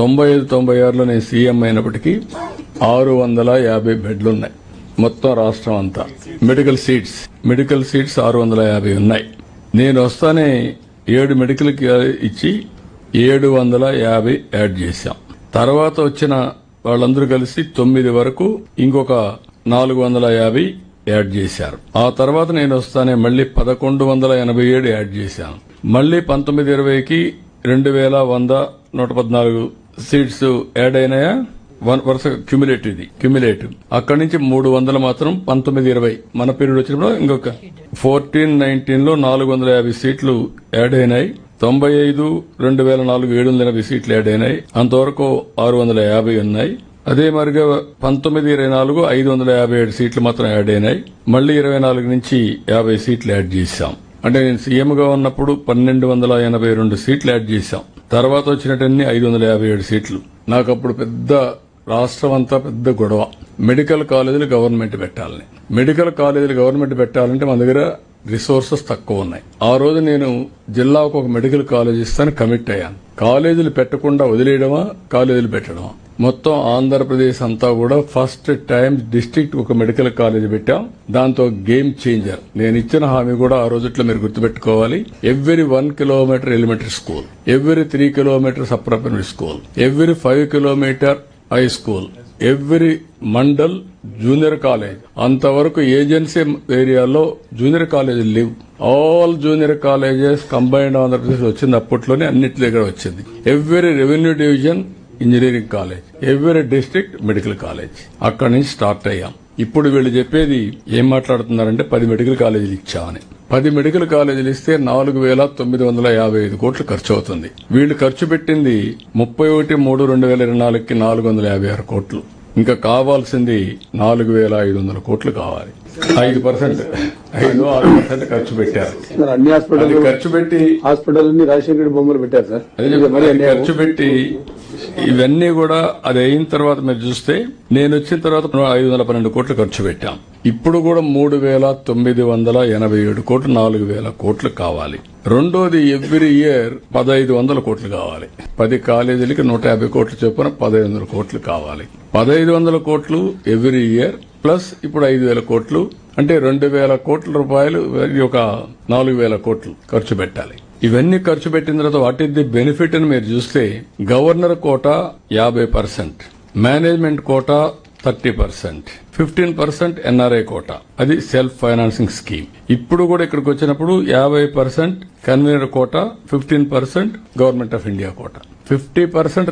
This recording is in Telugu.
తొంభై ఐదు తొంభై ఆరులో నేను సీఎం అయినప్పటికీ ఆరు వందల యాభై బెడ్లు ఉన్నాయి మొత్తం రాష్ట్రం అంతా. Medical seats. మెడికల్ సీట్స్ ఆరు వందల యాభై ఉన్నాయి. నేను వస్తానే ఏడు మెడికల్ ఇచ్చి ఏడు వందల యాభై యాడ్ చేశాం. తర్వాత వచ్చిన వాళ్ళందరూ కలిసి తొమ్మిది వరకు ఇంకొక నాలుగు వందల యాభై యాడ్ చేశారు. ఆ తర్వాత నేను వస్తానే మళ్ళీ పదకొండు వందల ఎనభై ఏడు యాడ్ చేశాను. మళ్ళీ పంతొమ్మిది ఇరవైకి రెండు వేల వంద నూట పద్నాలుగు సీట్స్ యాడ్ అయినాయా? వన్ వరుస క్యుములేటివ్ ఇది క్యుములేటివ్ అక్కడి నుంచి మూడు వందలు మాత్రం పంతొమ్మిది ఇరవై. మన పీరియడ్ వచ్చినప్పుడు ఇంకొక ఫోర్టీన్ నైన్టీన్లో నాలుగు వందల యాభై సీట్లు యాడ్ అయినాయి. తొంభై ఐదు రెండు వేల నాలుగు ఏడు వందల ఎనభై సీట్లు యాడ్ అయినాయి. అంతవరకు ఆరు వందల యాభై ఉన్నాయి. అదే మరిగా పంతొమ్మిది ఇరవై నాలుగు ఐదు వందల యాభై ఏడు సీట్లు మాత్రం యాడ్ అయినాయి. మళ్ళీ ఇరవై నాలుగు నుంచి యాభై సీట్లు యాడ్ చేశాం. అంటే నేను సీఎంగా ఉన్నప్పుడు పన్నెండు వందల ఎనభై రెండు సీట్లు యాడ్ చేశాం. తర్వాత వచ్చినటన్ని ఐదు వందల యాభై ఏడు సీట్లు. నాకు అప్పుడు పెద్ద రాష్ట్రం అంతా పెద్ద గొడవ. మెడికల్ కాలేజీలు గవర్నమెంట్ పెట్టాలని. మెడికల్ కాలేజీలు గవర్నమెంట్ పెట్టాలంటే మన దగ్గర రిసోర్సెస్ తక్కువ ఉన్నాయి. ఆ రోజు నేను జిల్లాకు ఒక మెడికల్ కాలేజ్ ఇస్తాను కమిట్ అయ్యాను. కాలేజీలు పెట్టకుండా వదిలేయడమా కాలేజీలు పెట్టడమా? మొత్తం ఆంధ్రప్రదేశ్ అంతా కూడా ఫస్ట్ టైం డిస్ట్రిక్ట్ ఒక మెడికల్ కాలేజ్ పెట్టాం. దాంతో గేమ్ చేంజర్. నేను ఇచ్చిన హామీ కూడా ఆ రోజుట్లో మీరు గుర్తుపెట్టుకోవాలి. Every one kilometer elementary school every three kilometers upper primary school every five kilometer high school every mandal junior college. అంతవరకు ఏజెన్సీ ఏరియాలో జూనియర్ కాలేజ్ లేవు. All junior colleges combined Andhra Pradesh వచ్చింది. అప్పట్లోనే అన్నింటి దగ్గర వచ్చింది. Every revenue division engineering college every district medical college. అక్కడి నుంచి స్టార్ట్ అయ్యాం. ఇప్పుడు వీళ్ళు చెప్పేది ఏం మాట్లాడుతున్నారంటే పది మెడికల్ కాలేజీలు ఇచ్చామని పది మెడికల్ కాలేజీలు ఇస్తే నాలుగు వేల తొమ్మిది వందల యాభై ఐదు కోట్లు ఖర్చు అవుతుంది. వీళ్ళు ఖర్చు పెట్టింది ముప్పై ఒకటి మూడు రెండు వేల ఇరవై నాలుగుకి నాలుగు వందల యాభై ఆరు కోట్లు. ఇంకా కావాల్సింది నాలుగు వేల ఐదు వందల కోట్లు కావాలి. ఐదు పర్సెంట్. ఐదు ఆరు పర్సెంట్ ఖర్చు పెట్టారు. అన్ని హాస్పిటల్ ఖర్చు పెట్టి హాస్పిటల్ రాజశేఖర బొమ్మలు పెట్టారు సార్. ఖర్చు పెట్టి ఇవన్నీ కూడా అది అయిన తర్వాత మీరు చూస్తే నేను వచ్చిన తర్వాత ఐదు వందల పన్నెండు కోట్లు ఖర్చు పెట్టాం. ఇప్పుడు కూడా మూడు వేల తొమ్మిది వందల ఎనభై ఏడు కోట్లు నాలుగు వేల కోట్లు కావాలి. రెండోది ఎవ్రీ ఇయర్ పదహైదు వందల కోట్లు కావాలి. పది కాలేజీలకి నూట యాభై కోట్లు చొప్పున పదహైదు వందల కోట్లు కావాలి. పదహైదు వందల కోట్లు ఎవ్రీ ఇయర్ ప్లస్ ఇప్పుడు ఐదు వేల కోట్లు అంటే రెండు వేల కోట్ల రూపాయలు ఒక నాలుగు వేల కోట్లు ఖర్చు పెట్టాలి. ఇవన్నీ ఖర్చు పెట్టిన తర్వాత వాట్ ఈస్ ది బెనిఫిట్ అని మీరు చూస్తే గవర్నర్ కోటా యాభై percent management quota thirty percent. Fifteen percent NRI quota. అది సెల్ఫ్ ఫైనాన్సింగ్ స్కీమ్. ఇప్పుడు కూడా ఇక్కడికి వచ్చినప్పుడు యాభై percent convener quota fifteen percent government of India quota. Fifty percent